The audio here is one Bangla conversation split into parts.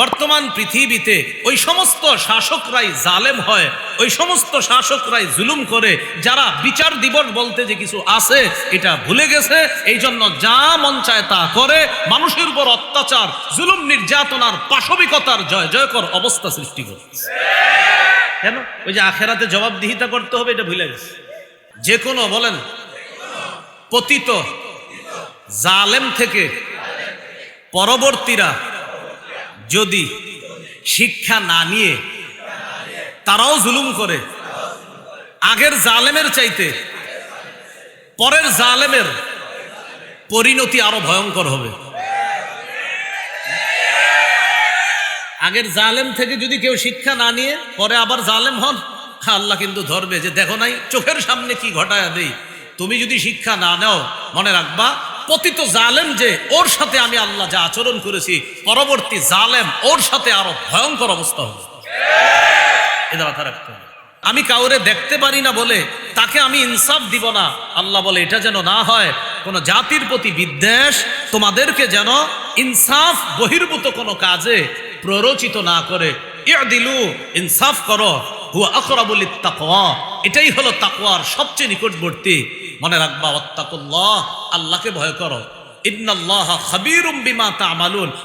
বর্তমান পৃথিবীতে ওই সমস্ত শাসকরাই জালেম হয়, ওই সমস্ত শাসকরাই জুলুম করে, যারা বিচার দিবস বলতে যে কিছু আছে, এটা ভুলে গেছে। এই জন্য যা মন চায় তা করে। মানুষের উপর অত্যাচার, জুলুম নির্যাতনার পাশবিকতার জয়, জয়কর অবস্থা সৃষ্টি করে কেন? ওই যে আখেরাতে জবাবদিহিতা করতে হবে, এটা ভুলে গেছে। যে কোনো, বলেন, পতিত জালেম থেকে পরবর্তীরা যদি শিক্ষা না নিয়ে তারাও জুলুম করে, আগের জালেমের চাইতে পরের জালেমের পরিণতি আরও ভয়ঙ্কর হবে। আগের জালেম থেকে যদি কেউ শিক্ষা না নিয়ে পরে আবার জালেম হন, আল্লাহ কিন্তু ধরবে যে দেখো নাই, চোখের সামনে কি ঘটায় দেই। তুমি যদি শিক্ষা না নাও, মনে রাখবা পতিত জালেম যে, ওর সাথে আমি আল্লাহ যা আচরণ করেছি, পরবর্তী জালেম ওর সাথে আরও ভয়ঙ্কর অবস্থা হবে। আমি কাউরে দেখতে পারি না বলে তাকে আমি ইনসাফ দিব না। আল্লাহ বলে, এটা যেন না হয়, কোন জাতির প্রতি বিদ্বেষ তোমাদেরকে যেন ইনসাফ বহির্ভূত কোনো কাজে প্ররোচিত না করে। দিলু ইনসাফ করো। হুয়া আকরাবুল তাকওয়া। এটাই হলো তাকওয়ার সবচেয়ে নিকটবর্তী মনে রাখবা অত্তাকুল্লাহ আল্লাহকে ভয় করো।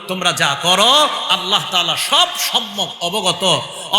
তোমরা যা করো, আল্লাহ সব সম্যক অবগত।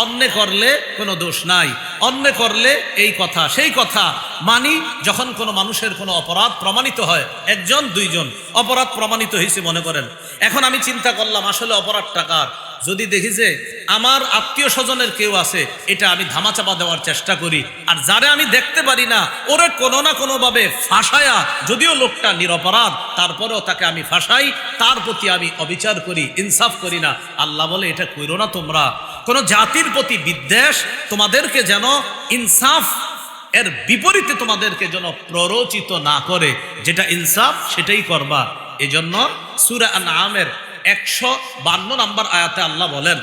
অন্য করলে কোনো দোষ নাই, অন্য করলে এই কথা, সেই কথা। মানি, যখন কোনো মানুষের কোনো অপরাধ প্রমাণিত হয়, একজন, দুইজন, অপরাধ প্রমাণিত হয়েছে মনে করেন। এখন আমি চিন্তা করলাম, আসলে অপরাধ টাকার যদি দেখি যে আমার আত্মীয় স্বজনের কেউ আছে, এটা আমি ধামাচাপা দেওয়ার চেষ্টা করি। আর যারে আমি দেখতে পারি না, ওরে কোনো না কোনোভাবে ফাঁসায়া, যদিও লোকটা নিরপরাধ, তারপরেও তাকে আমি ফাঁসাই, তার প্রতি আমি অবিচার করি, ইনসাফ করি না। আল্লাহ বলে, এটা করো না তোমরা। কোনো জাতির প্রতি বিদ্বেষ তোমাদেরকে যেন ইনসাফ এর বিপরীতে তোমাদেরকে যেন প্ররোচিত না করে। যেটা ইনসাফ, সেটাই করবা। এজন্য সুরা আমের একশো বান্ন নম্বর আয়াতে আল্লাহ বলেন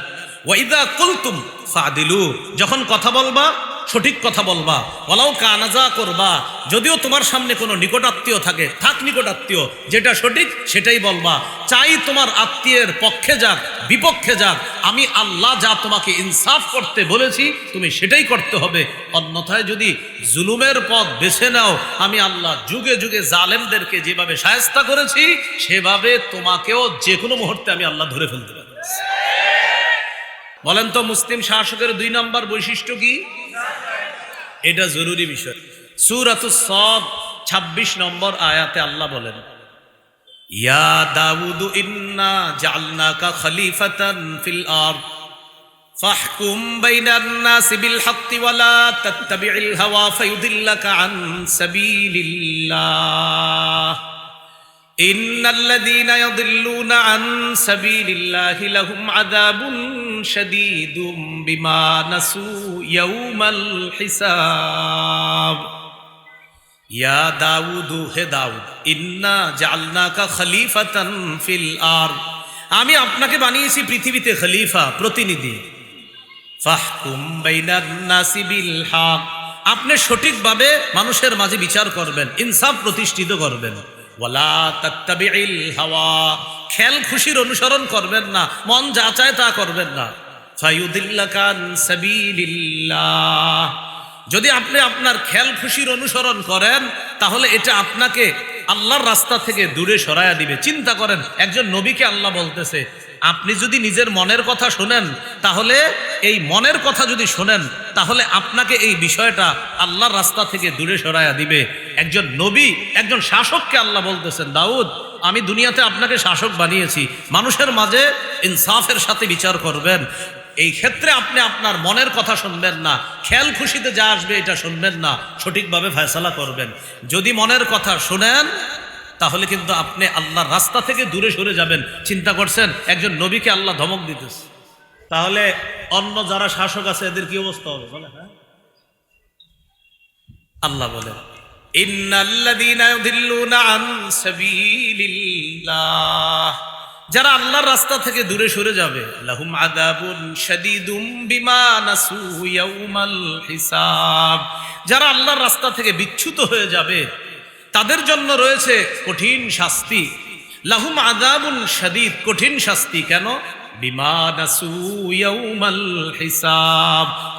ওয়াইদা কুলতুম ফাদিলু। যখন কথা বলবা সঠিক কথা বলবা। বলাও কানাজা করবা, যদিও তোমার সামনে কোনো নিকটাত্মীয় থাকে, থাক নিকটাত্মীয়, যেটা সঠিক সেটাই বলবা। চাই তোমার আত্মীয়ের পক্ষে যাক, বিপক্ষে যাক, আমি আল্লাহ যা তোমাকে ইনসাফ করতে বলেছি, তুমি সেটাই করতে হবে। অন্যথায় যদি জুলুমের পথ বেছে নাও, আমি আল্লাহ যুগে যুগে জালেমদেরকে যেভাবে সায়স্তা করেছি, সেভাবে তোমাকেও যে কোনো মুহূর্তে আমি আল্লাহ ধরে ফেলতে পারি বলেন তো, মুসলিম শাসকের দুই নম্বর বৈশিষ্ট্য কি? এটা জরুরি বিষয়। সুরাতুস সব ২৬ নম্বর আয়াতে আল্লাহ বলেন, ইয়া দাউদ ইন্না জালনাকা খলিফাতান ফিল আরদ, ফাহকুম বাইনান নাস বিল হাক্কি ওয়া লা তাত্তাবি'ল হাওয়া ইন্নাল্লাযীনা ইয়াদিল্লুনা আন সাবিলিল্লাহি লাহুম আযাবুন শাদীদুম বিমা নাসু ইয়াউমাল হিসাব। ইয়া দাউদ, হে দাউদ, ইন্না জাআলনাকা খলিফাতান ফিল আরদ। আমি আপনাকে বানিয়েছি পৃথিবীতে খলিফা, প্রতিনিধি। ফাহকুম বাইনান নাসি বিল আপনি সঠিকভাবে মানুষের মাঝে বিচার করবেন, ইনসাফ প্রতিষ্ঠিত করবেন। হাওয়া। খেল খুশির অনুসরণ করবেন না, মন যা চায় তা করবেন না। যদি আপনি আপনার খেল খুশির অনুসরণ করেন, তাহলে এটা আপনাকে আল্লাহর রাস্তা থেকে দূরে সরায়া দিবে। চিন্তা করেন, একজন নবীকে আল্লাহ বলতেছে, আপনি যদি নিজের মনের কথা শোনেন, তাহলে এই মনের কথা যদি শোনেন, তাহলে আপনাকে এই বিষয়টা আল্লাহর রাস্তা থেকে দূরে সরায়া দিবে। একজন নবী, একজন শাসককে আল্লাহ বলতেছেন, দাউদ, আমি দুনিয়াতে আপনাকে শাসক বানিয়েছি। মানুষের মাঝে ইনসাফের সাথে বিচার করবেন। এই ক্ষেত্রে আপনি আপনার মনের কথা শুনবেন না। খেয়াল খুশিতে যা আসবে এটা শুনবেন না। সঠিকভাবে ফয়সালা করবেন। যদি মনের কথা শুনেন, তাহলে কিন্তু আপনি আল্লাহর রাস্তা থেকে দূরে সরে যাবেন। চিন্তা করছেন, একজন নবীকে আল্লাহ ধমক দিতেছে। তাহলে অন্য যারা শাসক আছে, এদের কি অবস্থা হবে? বলে হ্যাঁ? আল্লাহ বলে যারা আল্লাহর রাস্তা থেকে দূরে সরে যাবে যারা আল্লাহর রাস্তা থেকে বিচ্যুত হয়ে যাবে, তাদের জন্য রয়েছে কঠিন শাস্তি। লাহুম আদাবুন শাদীদ, কঠিন শাস্তি। কেন?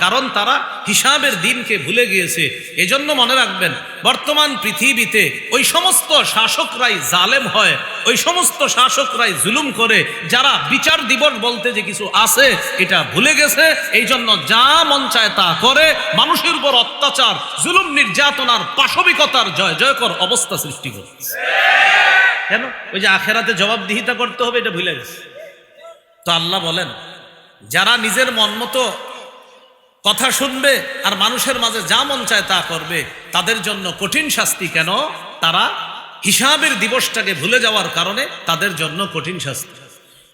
কারণ তারা হিসাবের দিনকে ভুলে গিয়েছে। এজন্য মনে রাখবেন, বর্তমান পৃথিবীতে ওই সমস্ত শাসকরাই জালেম হয়, ওই সমস্ত শাসকরাই জুলুম করে, যারা বিচার দিবস বলতে যে কিছু আছে, এটা ভুলে গেছে। এই জন্য যা মন চায় তা করে, মানুষের উপর অত্যাচার, জুলুম নির্যাতনার পাশবিকতার জয়, জয়কর অবস্থা সৃষ্টি করছে কেন? ওই যে আখেরাতে জবাবদিহিতা করতে হবে, এটা ভুলে গেছে। তো আল্লাহ বলেন, যারা নিজের মন মতো কথা শুনবে আর মানুষের মাঝে যা মন চায় তা করবে, তাদের জন্য কঠিন শাস্তি কেন? তারা হিসাবের দিবসটাকে ভুলে যাওয়ার কারণে তাদের জন্য কঠিন শাস্তি।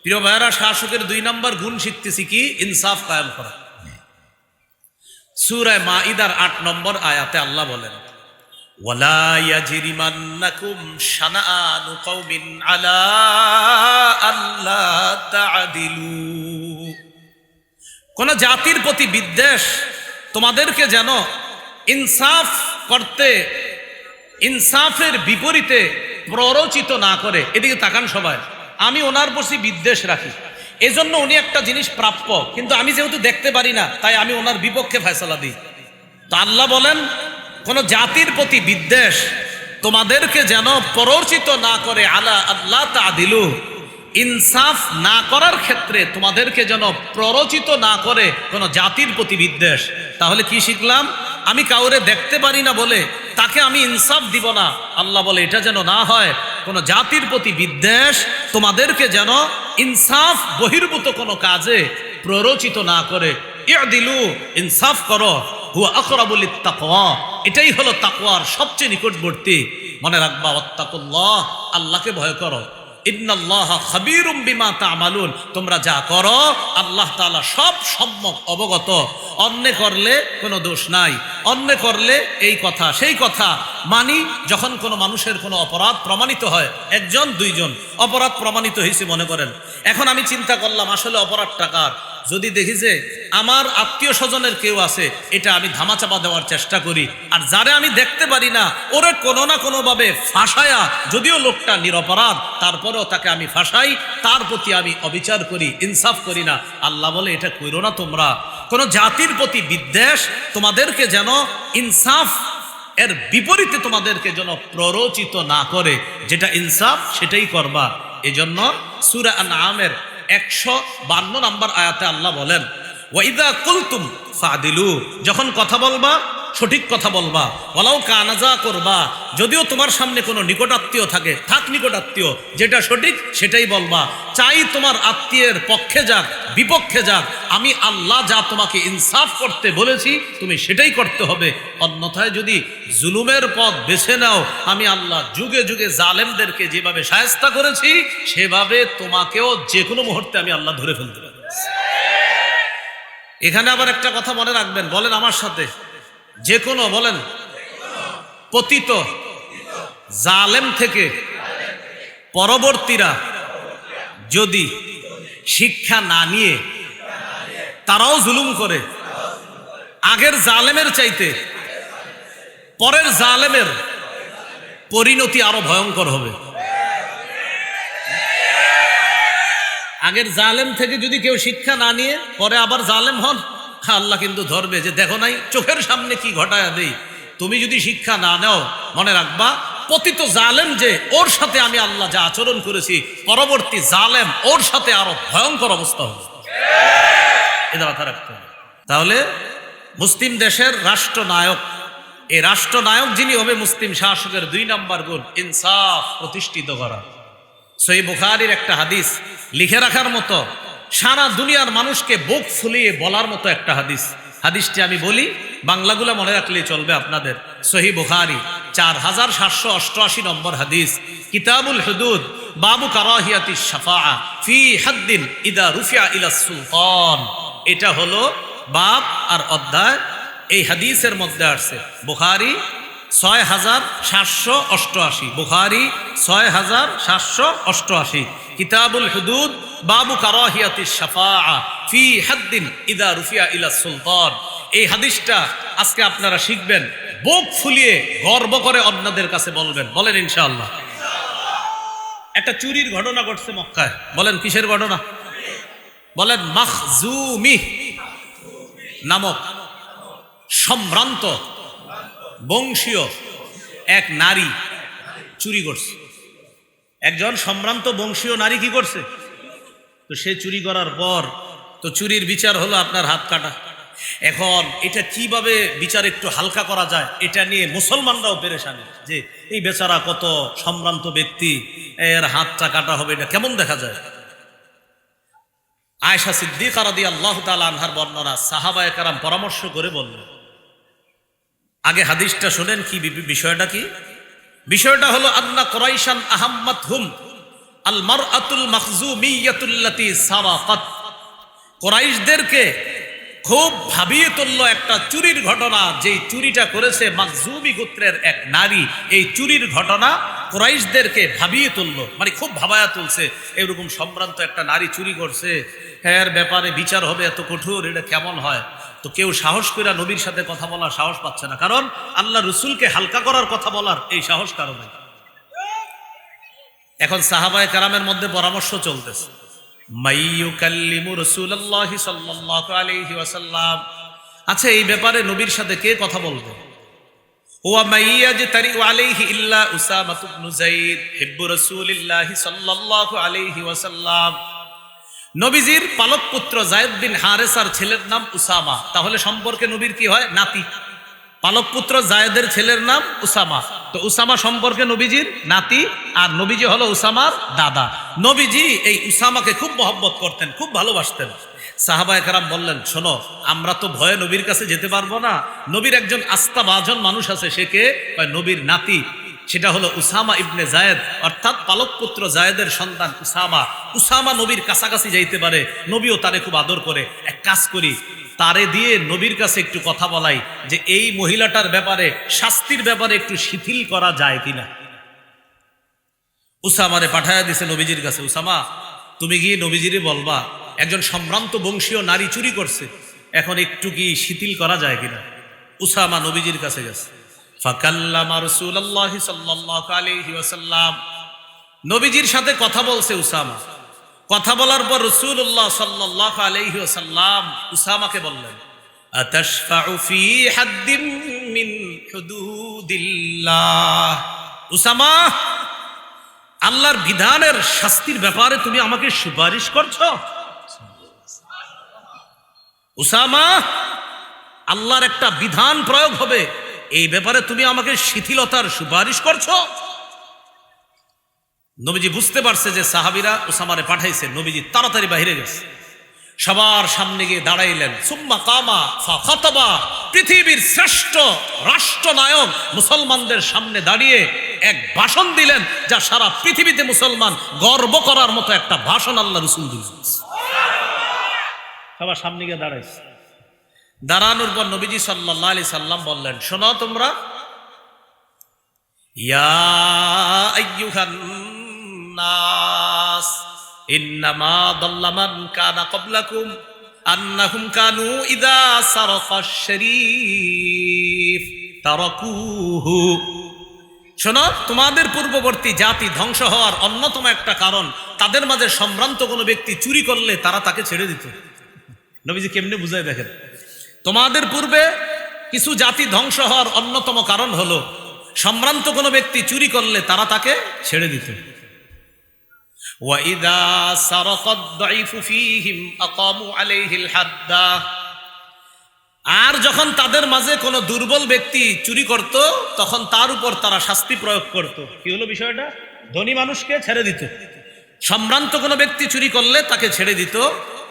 প্রিয় ভাইয়ারা, শাসকের দুই নম্বর গুণ শিখতেছি কি? ইনসাফ কায়েম করা। সুরায় মাইদার আট নম্বর আয়াতে আল্লাহ বলেন ولا يجرمنكم شنآن قوم على ألا تعدلوا কোন জাতির প্রতি বিদ্বেষ তোমাদেরকে যেন ইনসাফ করতে ইনসাফের বিপরীতে প্ররোচিত না করে এদিকে তাকান সবাই আমি ওনার প্রতি বিদ্বেষ রাখি এজন্য উনি একটা জিনিস প্রাপ্য কিন্তু আমি যেহেতু দেখতে পারি না তাই আমি ওনার বিপক্ষে ফয়সলা দিই তো আল্লাহ বলেন কোন জাতির প্রতি বিদ্বেষ তোমাদেরকে যেন প্ররোচিত না করে, আলা আল্লাহ তাদিলু। ইনসাফ না করার ক্ষেত্রে তোমাদেরকে যেন প্ররোচিত না করে কোন জাতির প্রতি বিদ্বেষ। তাহলে কি শিখলাম? আমি কাউরে দেখতে পারি না বলে তাকে আমি ইনসাফ দিব না। আল্লাহ বলে, এটা যেন না হয়, কোন জাতির প্রতি বিদ্বেষ তোমাদেরকে যেন ইনসাফ বহির্ভূত কোনো কাজে প্ররোচিত না করে। দিলু ইনসাফ করো। হুয়া আকরাবুল তাকওয়া এটাই হলো তাকওয়ার সবচেয়ে নিকটবর্তী। মনে রাখবা, ওয়াত্তাকুল্লাহ, আল্লাহকে ভয় করো। বিমা তা'মালুন। তোমরা যা করো, আল্লাহ তাআলা সব সম্যক অবগত। অন্য করলে কোনো দোষ নাই। অন্য করলে এই কথা, সেই কথা মানি যখন কোনো মানুষের কোনো অপরাধ প্রমাণিত হয়। একজন, দুইজন অপরাধ প্রমাণিত হয়েছে মনে করেন। এখন আমি চিন্তা করলাম, আসলে অপরাধ টাকার যদি দেখি যে আমার আত্মীয় স্বজনের কেউ আছে, এটা আমি ধামাচাপা দেওয়ার চেষ্টা করি। আর যারে আমি দেখতে পারি না, ওরে কোনো না কোনোভাবে ফাঁসায়া, যদিও লোকটা নিরপরাধ, তারপরেও তাকে আমি ফাঁসাই, তার প্রতি আমি অবিচার করি, ইনসাফ করি না। আল্লাহ বলে, এটা করো না তোমরা। কোনো জাতির প্রতি বিদ্বেষ তোমাদেরকে যেন ইনসাফ এর বিপরীতে তোমাদেরকে যেন প্ররোচিত না করে। যেটা ইনসাফ, সেটাই করবা। এজন্য সুরা আমের একশো বান্ন নম্বর আয়াতে আল্লাহ বলেন ওয়াইদা কুলতুম ফাদিলু। যখন কথা বলবা সঠিক কথা বলবা। বলাও কানাজা করবা, যদিও তোমার সামনে কোনো নিকটাত্মীয় থাকে, থাক নিকটাত্মীয়, যেটা সঠিক সেটাই বলবা। চাই তোমার আত্মীয়ের পক্ষে যাক, বিপক্ষে যাক, আমি আল্লাহ যা তোমাকে ইনসাফ করতে বলেছি, তুমি সেটাই করতে হবে। অন্যথায় যদি জুলুমের পথ বেছে নাও, আমি আল্লাহ যুগে যুগে জালেমদেরকে যেভাবে সায়স্তা করেছি, সেভাবে তোমাকেও যে কোনো মুহূর্তে আমি আল্লাহ ধরে ফেলতে পারি। এখানে আবার একটা কথা মনে রাখবেন, বলেন আমার সাথে। যে কোনো, বলেন, পতিত, জালেম থেকে পরবর্তীরা যদি শিক্ষা না নিয়ে তারাও জুলুম করে, আগের জালেমের চাইতে পরের জালেমের পরিণতি আরও ভয়ঙ্কর হবে। আগের জালেম থেকে যদি কেউ শিক্ষা না নিয়ে পরে আবার জালেম হন আল্লাহ কিন্তু ধরবে যে, দেখো নাই, চোখের সামনে কি ঘটায় দেই? তুমি যদি শিক্ষা না নাও, মনে রাখবা পতিত জালেম যে, ওর সাথে আমি আল্লাহ যা আচরণ করেছি, পরবর্তী জালেম ওর সাথে আরও ভয়ঙ্কর অবস্থা হবে। এটা রাখতে তাহলে মুসলিম দেশের রাষ্ট্রনায়ক এই রাষ্ট্রনায়ক যিনি হবে মুসলিম শাসকের দুই নম্বর গুণ, ইনসাফ প্রতিষ্ঠিত করা। সই বুখারির একটা হাদিস লিখে রাখার মতো সারা দুনিয়ার মানুষকে বুক ফুলিয়ে বলার মতো একটা হাদিস। হাদিসটি আমি বলি, বাংলাগুলা মনে রাখলেই চলবে আপনাদের। সহি বুখারি, চার হাজার সাতশো অষ্টআশি নম্বর হাদিস। কিতাবুল হুদুদ, বাবু কারাহিয়াতি শাফা ফি হাদ্দিন ইদা রুফিয়া ইলা সুলতান। এটা হলো বাপ আর অধ্যায়। এই হাদিসের মধ্যে আসছে। বুখারি ছয় হাজার সাতশো অষ্টআশি। বুখারি ছয় হাজার সাতশো অষ্টআশি। কিতাবুল হুদুদ, বাবু কারাহিয়াতি ইদা রুফিয়া সুলতান। এই হাদিসটা আজকে আপনারা শিখবেন। বুক ফুলিয়ে গর্ব করে অন্যদের কাছে বলবেন। বলেন ইনশাআল্লাহ। একটা চুরির ঘটনা ঘটছে মক্কায়। বলেন, কিসের ঘটনা? বলেন, মাখজুমি নামক সম্ভ্রান্ত বংশীয় এক নারী চুরি করছে। একজন সম্ভ্রান্ত বংশীয় নারী কি করছে? তো সে চুরি করার পর তো চুরির বিচার হলো আপনার হাত কাটা। এখন এটা কীভাবে বিচার একটু হালকা করা যায়, এটা নিয়ে মুসলমানরাও পেরেশানি। যে এই বেচারা কত সম্ভ্রান্ত ব্যক্তি, এর হাতটা কাটা হবে এটা কেমন দেখা যায়? আয়সা সিদ্দিক আরাদি আল্লাহ তালা আনহার বর্ণনা সাহাবা কারাম পরামর্শ করে বললেন আগে হাদিসটা শোনেন কি বিষয়টা কি? বিষয়টা হলো আন্না কোরাইশান আহাম্মদ হুম আল মার আতুল মখজুমিয়াতুল্লাতি সারাকাত। কোরাইশদেরকে খুব ভাবিয়ে তুলল একটা চুরির ঘটনা, যেই চুরিটা করেছে মাকজুমি গোত্রের এক নারী। এই চুরির ঘটনা কোরাইশদেরকে ভাবিয়ে তুলল মানে খুব ভাবায়া তুলছে, এরকম সম্ভ্রান্ত একটা নারী চুরি করছে। এর ব্যাপারে বিচার হবে এত কঠোর, এটা কেমন হয়? তো কেউ সাহস করে নবীর সাথে কথা বলার সাহস পাচ্ছে না। কারণ আল্লাহ রসুলকে হালকা করার কথা বলার এই সাহস কারণে এখন সাহাবায় কারামের মধ্যে পরামর্শ চলতেছে। আচ্ছা এই ব্যাপারে নবীর সাথে কে কথা বলবে? ইল্লা নবীজির পালক পুত্র জায়েদ বিন হারেসার ছেলের নাম উসামা। তাহলে সম্পর্কে নবীর কি হয়? নাতি। পালক পুত্র জায়েদের ছেলের নাম উসামা। তো উসামা সম্পর্কে নবীজির নাতি আর নবীজি হলো উসামার দাদা। নবীজি এই উসামাকে খুব মহব্বত করতেন, খুব ভালোবাসতেন। সাহাবা একরাম বললেন, শোনো, আমরা তো ভয়ে নবীর কাছে যেতে পারব না। নবীর একজন আস্থা বাজন মানুষ আছে, সে কে? নবীর নাতি। সেটা হলো উসামা ইবনে জায়েদ, অর্থাৎ পালক পুত্র জায়েদের সন্তান উসামা। উসামা নবীর কাছাকাছি যাইতে পারে, নবীও তারে খুব আদর করে। এক কাজ করি, তারে দিয়ে নবীর কাছে একটু কথা বলাই যে এই মহিলাটার ব্যাপারে, শাস্তির ব্যাপারে একটু শিথিল করা যায় কিনা। উসামারে পাঠায়া দিছে নবীজির কাছে, উসামা, তুমি গিয়ে নবীজিরে বলবা, একজন সম্ভ্রান্ত বংশীয় নারী চুরি করছে, এখন একটু কি শিথিল করা যায় কিনা? উসামা নবীজির কাছে গেছে। ফাকাল্লামা রাসূলুল্লাহি সাল্লাল্লাহু আলাইহি ওয়াসাল্লাম। নবীজির সাথে কথা বলছে উসামা। কথা বলার পর রসুল্লাহ সাল্লাহ আলহি সাল্লাম উসামাকে বললেন, আতাশফাউ ফি হাদ্দিম মিন হুদুদিল্লাহ। উসামা, আল্লাহর বিধানের শাস্তির ব্যাপারে তুমি আমাকে সুপারিশ করছ? উসামা, আল্লাহর একটা বিধান প্রয়োগ হবে। এই ব্যাপারে তুমি আমাকে শিথিলতার সুপারিশ করছ? নবীজি বুঝতে পারছে যে সাহাবিরা ওসামারে পাঠাইছে। নবীজি তাড়াতাড়ি বাহিরে গেছে। সবার সামনে গিয়ে দাঁড়াইলেন। সুম্মা কামা ফাতাবা পৃথিবীর শ্রেষ্ঠ রাষ্ট্রনায়ক মুসলমানদের সামনে দাঁড়িয়ে এক ভাষণ দিলেন, যা সারা পৃথিবীতে মুসলমান গর্ব করার মতো একটা ভাষণ আল্লাহ রসুল দিলেন। সবার সামনে গিয়ে দাঁড়াইছে। দাঁড়ানোর পর নবীজি সাল্লাহ আলি সাল্লাম বললেন, শোনো তোমরা। শোনো, তোমাদের পূর্ববর্তী জাতি ধ্বংস হওয়ার অন্যতম একটা কারণ, তাদের মাঝে সম্ভ্রান্ত কোনো ব্যক্তি চুরি করলে তারা তাকে ছেড়ে দিত। নবীজি কেমনে বুঝাই দেখেন? তোমাদের পূর্বে কিছু জাতি ধ্বংস হওয়ার অন্যতম কারণ হল, সম্ভ্রান্ত কোনো ব্যক্তি চুরি করলে তারা তাকে ছেড়ে দিত। আর যখন তাদের মাঝে কোনো দুর্বল ব্যক্তি চুরি করত, তখন তার উপর তারা শাস্তি প্রয়োগ করত। কি হলো বিষয়টা? ধনী মানুষকে ছেড়ে দিত। সম্ভ্রান্ত কোনো ব্যক্তি চুরি করলে তাকে ছেড়ে দিত।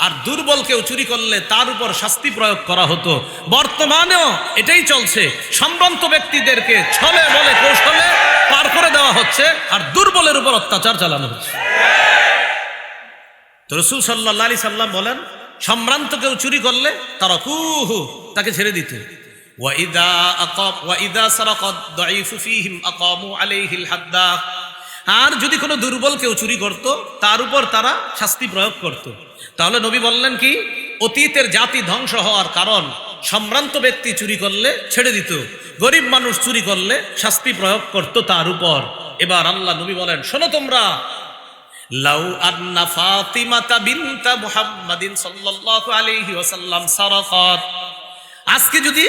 আর দুর্বল কেউ চুরি করলে তার উপর শাস্তি প্রয়োগ করা হতো। বর্তমানেও এটাই চলছে। সম্ভ্রান্ত ব্যক্তিদেরকে ছলে বলে কৌশলে পার করে দেওয়া হচ্ছে আর দুর্বলের উপর অত্যাচার চালানো হচ্ছে। তো রসুল সাল্লাহ আলি সাল্লাম বলেন সম্ভ্রান্ত কেউ চুরি করলে তারা কুহু তাকে ছেড়ে দিতে। আর যদি কোনো দুর্বল কেউ চুরি করত, তার উপর তারা শাস্তি প্রয়োগ করত। তাহলে নবী বললেন কি? অতীতের জাতি ধ্বংস হওয়ার কারণ সম্ভ্রান্ত ব্যক্তি চুরি করলে ছেড়ে দিত, গরিব মানুষ চুরি করলে শাস্তি প্রয়োগ করত তার উপর। এবার আল্লাহ নবী বলেন, শোনো তোমরা, লাউ আন্না ফাতিমাতা বিনতা মুহাম্মাদিন সাল্লাল্লাহু আলাইহি ওয়াসাল্লাম আজকে যদি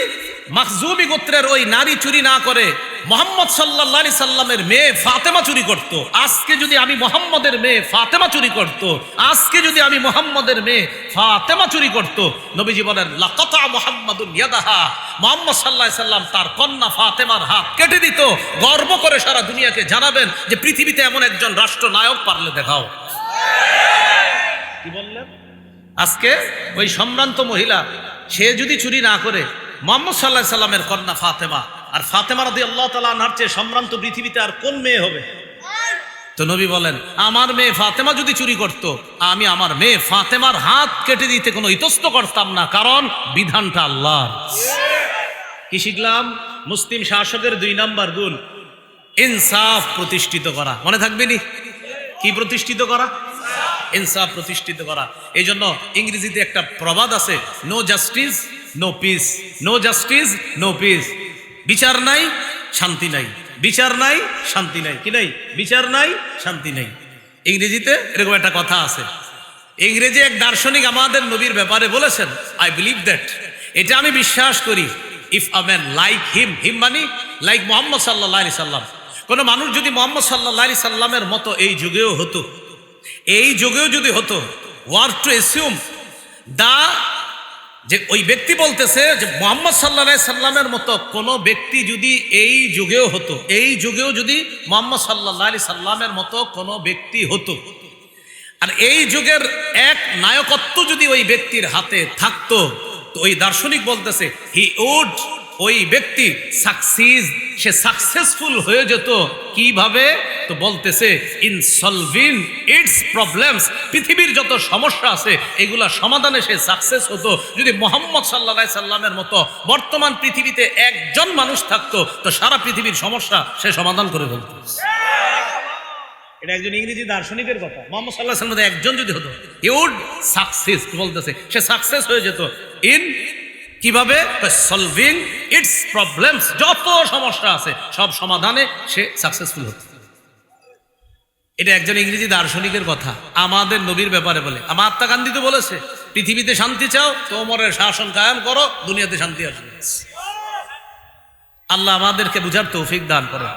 মাখজুমি গোত্রের ওই নারী চুরি না করে মোহাম্মদ সাল্লাহ সাল্লামের মেয়ে ফাতেমা চুরি করত। আজকে যদি আমি মোহাম্মদের মেয়ে ফাতেমা চুরি করত। আজকে যদি আমি মোহাম্মদের মেয়ে ফাতেমা চুরি করত। নবীজি বলেন, লাকাতা মোহাম্মদুল মোহাম্মদ সাল্লাহ সাল্লাম তার কন্যা ফাতেমার হাত কেটে দিত গর্ব করে সারা দুনিয়াকে জানাবেন যে পৃথিবীতে এমন একজন রাষ্ট্রনায়ক পারলে দেখাও কি বললেন আজকে ওই সম্ভ্রান্ত মহিলা, সে যদি চুরি না করে মোহাম্মদ সাল্লাহ সাল্লামের কন্যা ফাতেমা। আর ফাতেমা রাদি আল্লাহ তালা আনহার চেয়ে সম্ভ্রান্ত পৃথিবীতে আর কোন মেয়ে হবে? তো নবী বলেন, আমার মেয়ে ফাতেমা যদি চুরি করত, আমি আমার মেয়ে ফাতেমার হাত কেটে দিতে কোনো ইতস্ত করতাম না, কারণ বিধানটা আল্লাহ কি শিখলাম? মুসলিম শাসকের দুই নাম্বার গুণ, ইনসাফ প্রতিষ্ঠিত করা। মনে থাকবে নি? কি প্রতিষ্ঠিত করা? ইনসাফ প্রতিষ্ঠিত করা। এই জন্য ইংরেজিতে একটা প্রবাদ আছে no justice no peace no justice no peace বিচার নাই শান্তি নাই বিচার নাই শান্তি নাই কি নাই বিচার নাই শান্তি নাই ইংরেজিতে এরকম একটা কথা আছে। ইংরেজি এক দার্শনিক আমাদের নবীর ব্যাপারে বলেছেন আই বিলিভ দ্যাট এটা আমি বিশ্বাস করি। If a man like him him money like Mohammad সাল্লাহ আলি সাল্লাম। কোনো মানুষ যদি মোহাম্মদ সাল্লাহ আলি সাল্লামের মতো এই যুগেও হতো, এই যুগেও যদি হতো ওয়ার টু এসিউম দা যে ওই ব্যক্তি বলতেছে যে মোহাম্মদ সাল্লা সাল্লামের মতো কোনো ব্যক্তি যদি এই যুগেও হতো, এই যুগেও যদি মোহাম্মদ সাল্লা সাল্লামের মতো কোনো ব্যক্তি হতো, আর এই যুগের এক নায়কত্ব যদি ওই ব্যক্তির হাতে থাকতো, তো ওই দার্শনিক বলতেছে হি উড ওই ব্যক্তি সাকসিস সে সাকসেসফুল হয়ে যেত। কীভাবে? তো বলতেছে ইন সলভিং ইটস প্রবলেমস পৃথিবীর যত সমস্যা আছে, এগুলা সমাধানে সে সাকসেস হতো। যদি মোহাম্মদ সাল্লা সাল্লামের মতো বর্তমান পৃথিবীতে একজন মানুষ থাকতো, তো সারা পৃথিবীর সমস্যা সে সমাধান করে ফেলতো। এটা একজন ইংরেজি দার্শনিকের কথা। মোহাম্মদ সাল্লাহ সাল্লাম একজন যদি হতো ইউড সাকসেস বলতেছে? সে সাকসেস হয়ে যেত। ইন কীভাবে? সলভিং ইটস প্রবলেমস যত সমস্যা আছে, সব সমাধানে সে সাকসেসফুল হচ্ছে এটা একজন ইংরেজি দার্শনিকের কথা। আমাদের নবীর ব্যাপারে বলে। আমার আত্মা গান্ধী তো বলেছে, পৃথিবীতে শান্তি চাও, তোমরের শাসন কায়েম করো, দুনিয়াতে শান্তি আসবে। আল্লাহ আমাদেরকে বুঝার তৌফিক দান করো